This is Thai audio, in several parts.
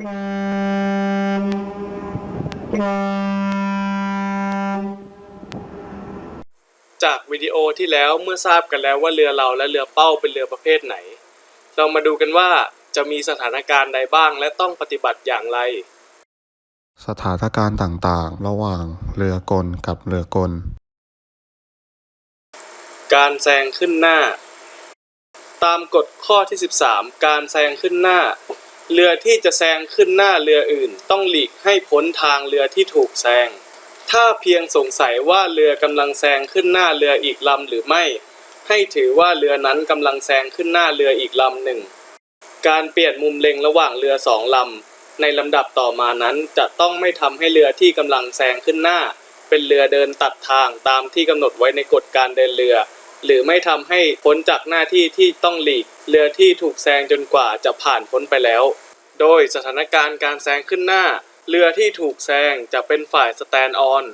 จากวิดีโอที่แล้วเมื่อทราบกันแล้วว่าเรือเราและเรือเป้าเป็นเรือประเภทไหน เรามาดูกันว่าจะมีสถานการณ์ใดบ้างและต้องปฏิบัติอย่างไร สถานการณ์ต่างๆ ระหว่างเรือกลกับเรือกล การแซงขึ้นหน้า ตามกฎข้อที่ 13 การแซงขึ้นหน้า เรือที่จะแซงขึ้นหน้าเรืออื่น ต้องหลีกให้พ้นทางเรือที่ถูกแซง ถ้าเพียงสงสัยว่าเรือกำลังแซงขึ้นหน้าเรืออีกลำหรือไม่ ให้ถือว่าเรือนั้นกำลังแซงขึ้นหน้าเรืออีกลำหนึ่ง การเปลี่ยนมุมเล็งระหว่างเรือสองลำในลำดับต่อมานั้นจะต้องไม่ทำให้เรือที่กำลังแซงขึ้นหน้า เป็นเรือเดินตัดทางตามที่กำหนดไว้ในกฎการเดินเรือ หรือไม่ทำให้พ้นจากหน้าที่ที่ต้องหลีกเรือที่ถูกแซงจนกว่าจะผ่านพ้นไปแล้ว โดยสถานการณ์การแซงขึ้นหน้า เรือที่ถูกแซงจะเป็นฝ่ายสแตนด์ออน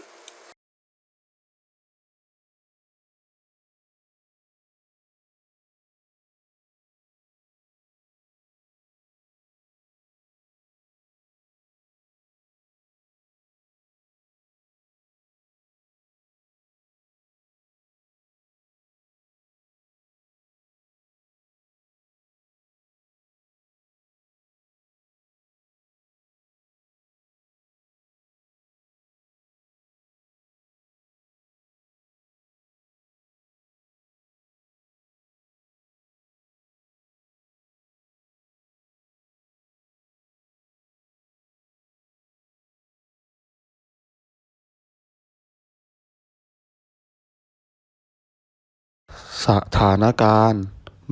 สถานการณ์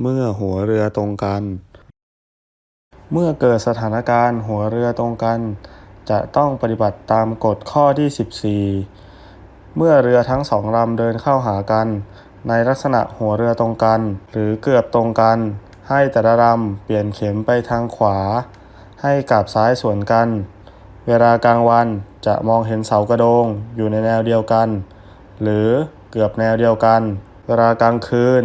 เมื่อหัวเรือตรงกัน เมื่อเกิดสถานการณ์หัวเรือตรงกัน จะต้องปฏิบัติตามกฎข้อที่ 14 เมื่อเรือทั้งสองลำเดินเข้าหากัน ในลักษณะหัวเรือตรงกัน หรือเกือบตรงกัน ให้แต่ละลำเปลี่ยนเข็มไปทางขวา ให้กับซ้ายสวนกัน เวลากลางวันจะมองเห็นเสากระโดงอยู่ในแนวเดียวกัน หรือเกือบแนวเดียวกัน เวลากลางคืน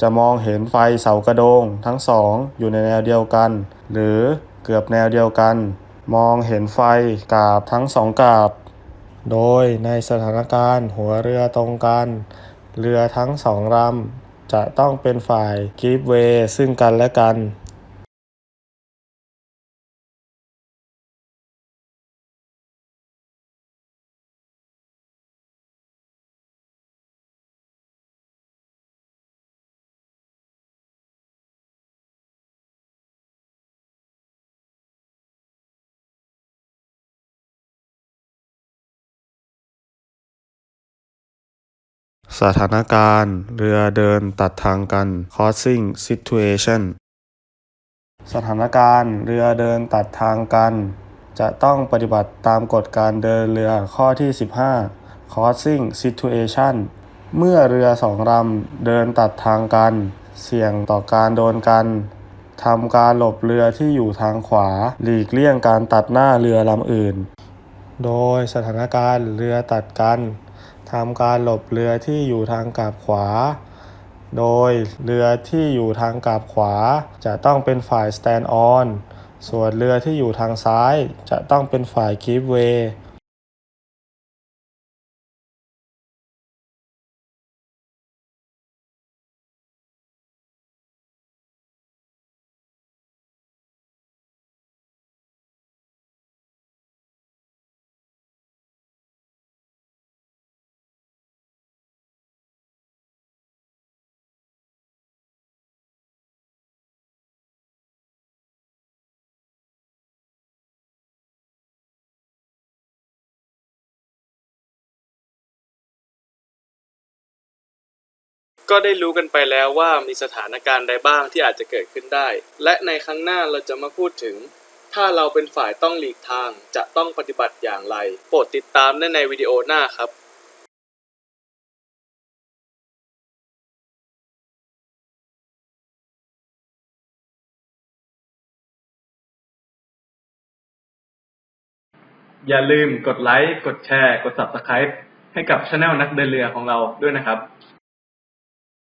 จะมองเห็นไฟเสากระโดงทั้งสองอยู่ในแนวเดียวกัน หรือเกือบแนวเดียวกัน มองเห็นไฟกาบทั้งสองกาบ โดยในสถานการณ์หัวเรือตรงกัน เรือทั้งสองลำจะต้องเป็นฝ่ายกีฟเวย์ซึ่งกันและกัน สถานการณ์ เรือเดินตัดทางกัน crossing situation สถานการณ์เรือเดินตัดทางกัน จะต้องปฏิบัติตามกฎการเดินเรือข้อที่ 15 crossing situation เมื่อเรือสองลำเดินตัดทางกัน เสี่ยงต่อการโดนกันทำการหลบเรือที่อยู่ทางขวา หลีกเลี่ยงการตัดหน้าเรือลำอื่น โดยสถานการณ์เรือตัดกัน ทำการหลบเรือที่อยู่ทางกลับขวา โดยเรือที่อยู่ทางกลับขวา จะต้องเป็นฝ่าย stand on ส่วนเรือที่อยู่ทางซ้าย จะต้องเป็นฝ่าย keep way ก็ได้รู้กันไปแล้วว่ามีสถานการณ์ใดบ้างที่อาจจะเกิดขึ้นได้ และในครั้งหน้าเราจะมาพูดถึง ถ้าเราเป็นฝ่ายต้องหลีกทางจะต้องปฏิบัติอย่างไร โปรดติดตามได้ในวิดีโอหน้าครับอย่าลืมกดไลค์ กดแชร์ กด Subscribe ให้กับช anel นักเดินเรือของเราด้วยนะครับ